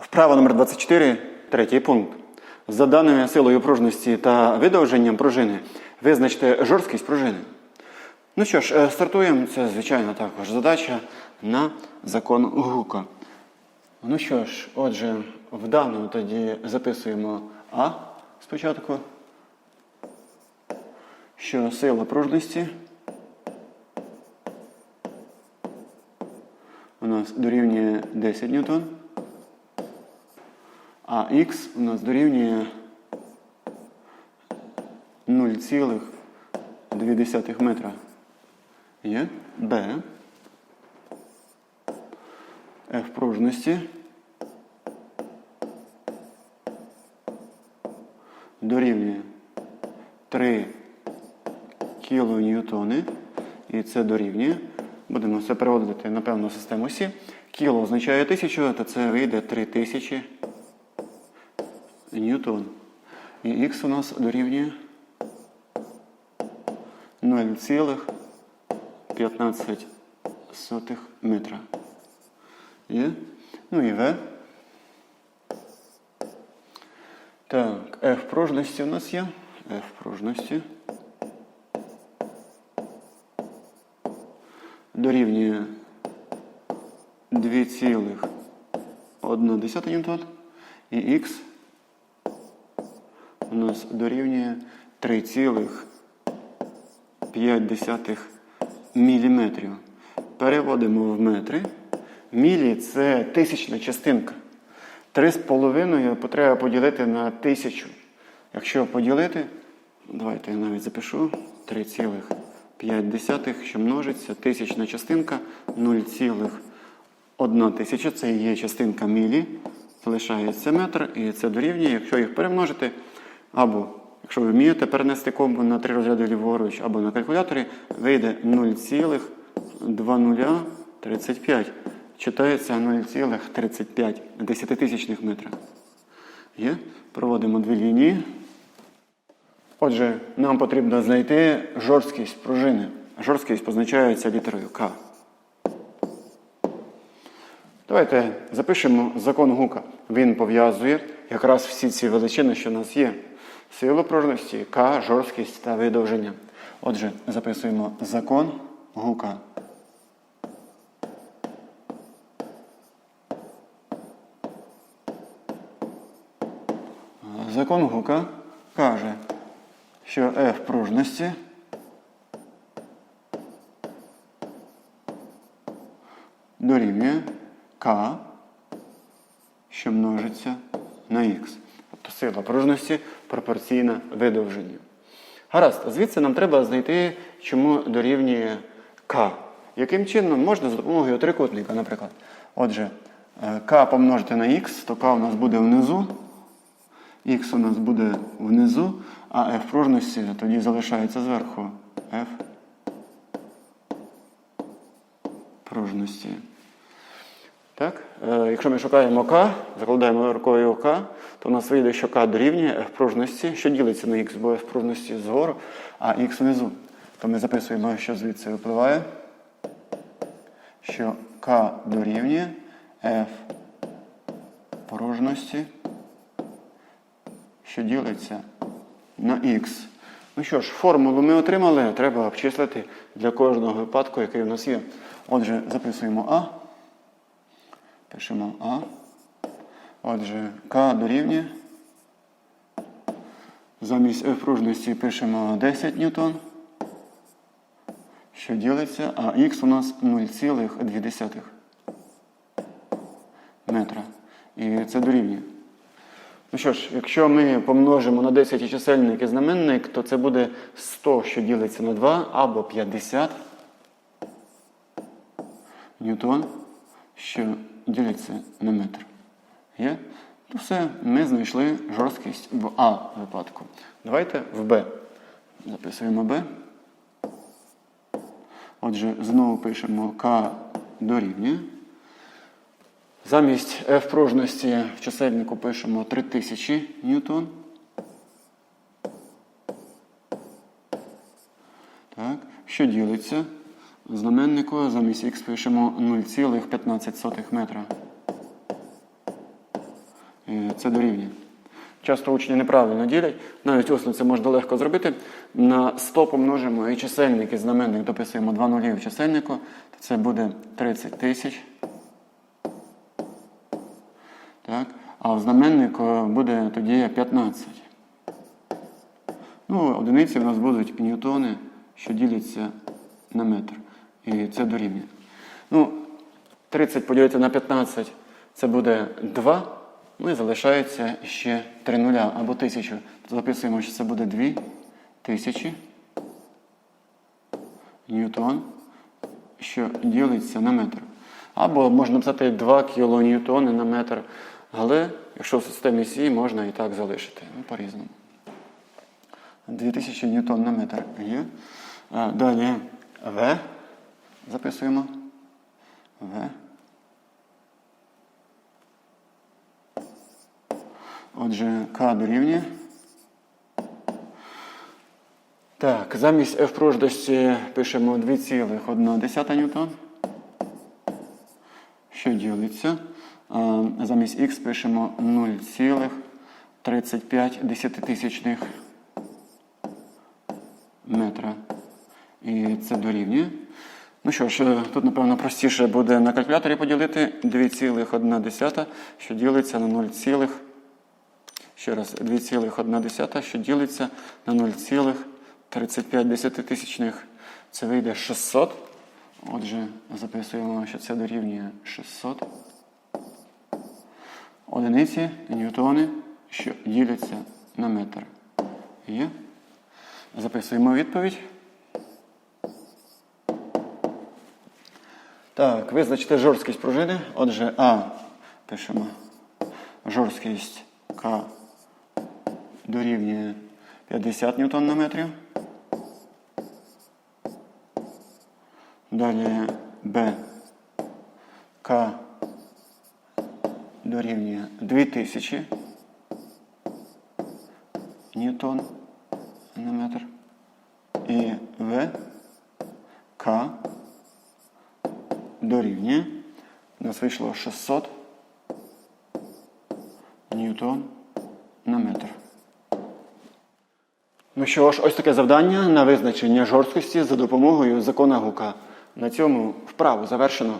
Вправа номер 24, третій пункт. За даною силою пружності та видовженням пружини визначте жорсткість пружини. Ну що ж, е, стартуємо. Це, звичайно, також задача на закон Гука. Ну що ж, отже, в даному тоді записуємо А спочатку, що сила пружності у нас дорівнює 10 ньютон, а х у нас дорівнює 0,2 метра. Є Б. F пружності дорівнює 3 кілоньютони. І це дорівнює. Будемо все переводити на певну систему Сі. Кіло означає 1000, то це вийде 3000 ньютон. І х у нас дорівнює 0,15 метра. Є? Ну і В. Так, F пружності у нас є. F пружності. Дорівнює 2,1 ньютон. І Х нас дорівнює 3,5 міліметрів. Переводимо в метри. Мілі це тисячна частинка. 3,5 потреба поділити на тисячу. Якщо поділити, давайте я навіть запишу 3,5, що множиться, тисячна частинка 0,1 тисяча, це є частинка мілі, залишається метр, і це дорівнює, якщо їх перемножити, або, якщо ви вмієте перенести комбо на три розряди ліворуч, або на калькуляторі, вийде 0,2035. Читається 0,35 десятитисячних метра. Є? Проводимо дві лінії. Отже, нам потрібно знайти жорсткість пружини. Жорсткість позначається літерою К. Давайте запишемо закон Гука. Він пов'язує якраз всі ці величини, що у нас є. Силу пружності, К, жорсткість та видовження. Отже, записуємо закон Гука. Закон Гука каже, що F пружності дорівнює К, що множиться на Х. Тобто сила пружності пропорційна видовженню. Гаразд, звідси нам треба знайти, чому дорівнює К. Яким чином можна за допомогою трикутника, наприклад. Отже, е, К помножити на Х, то К у нас буде внизу. Х у нас буде внизу, а F пружності тоді залишається зверху. F пружності. Так? Е, якщо ми шукаємо К, закладаємо рукою К, то у нас вийде, що К дорівнює F пружності, що ділиться на Х, бо F пружності згору, а Х внизу. То ми записуємо, що звідси випливає, що К дорівнює F пружності що ділиться на х. Ну що ж, формулу ми отримали, треба обчислити для кожного випадку, який у нас є. Отже, записуємо А. Пишемо А. Отже, К дорівнює. Замість F пружності пишемо 10 ньютон, що ділиться, а х у нас 0,2 метра. І це дорівнює. Ну що ж, якщо ми помножимо на 10 і чисельник і знаменник, то це буде 100, що ділиться на 2, або 50 ньютон, що ділиться на метр. Є? То все, ми знайшли жорсткість в А випадку. Давайте в Б. Записуємо Б. Отже, знову пишемо К дорівнює. Замість F пружності в чисельнику пишемо 3000 ньютон. Так, що ділиться? Знаменнику замість х пишемо 0,15 метра. Це дорівнює. Часто учні неправильно ділять, навіть усно це можна легко зробити. На 100 помножимо і чисельник, і знаменник дописуємо 2 нулі в чисельнику, то це буде 30 тисяч. Так? А в знаменнику буде тоді 15. Ну, одиниці в нас будуть ньютони, що діляться на метр. І це дорівнює. Ну, 30 поділити на 15 це буде 2. Ну і залишається ще 3 нуля або 1000. То записуємо, що це буде 2 тисячі ньютон, що ділиться на метр. Або можна написати 2 кілоньютони на метр. Але якщо в системі Сі, можна і так залишити. Ну, по-різному. 2000 ньютон на метр є. А, Далі В. Записуємо. В. Отже, К дорівнює. Так, замість F пружності пишемо 2,1 ньютон. Що ділиться? Замість Х пишемо 0,35 десятитисячних метра. І це дорівнює. Ну що ж, тут, напевно, простіше буде на калькуляторі поділити 2,1, що ділиться на 0, ще раз, 2,1, що ділиться на 0,35 десятитисячних. Це вийде 600. Отже, записуємо, що це дорівнює 600. Одиниці, ньютони, що діляться на метр. Є? Записуємо відповідь. Так, визначте жорсткість пружини. Отже, А пишемо жорсткість К дорівнює 50 ньютон на метрів. Далі Б. К дорівнює 2000 ньютон на метр. І В. К дорівнює. У нас вийшло 600 ньютон на метр. Ну що ж, ось таке завдання на визначення жорсткості за допомогою закона Гука. На цьому вправу завершено.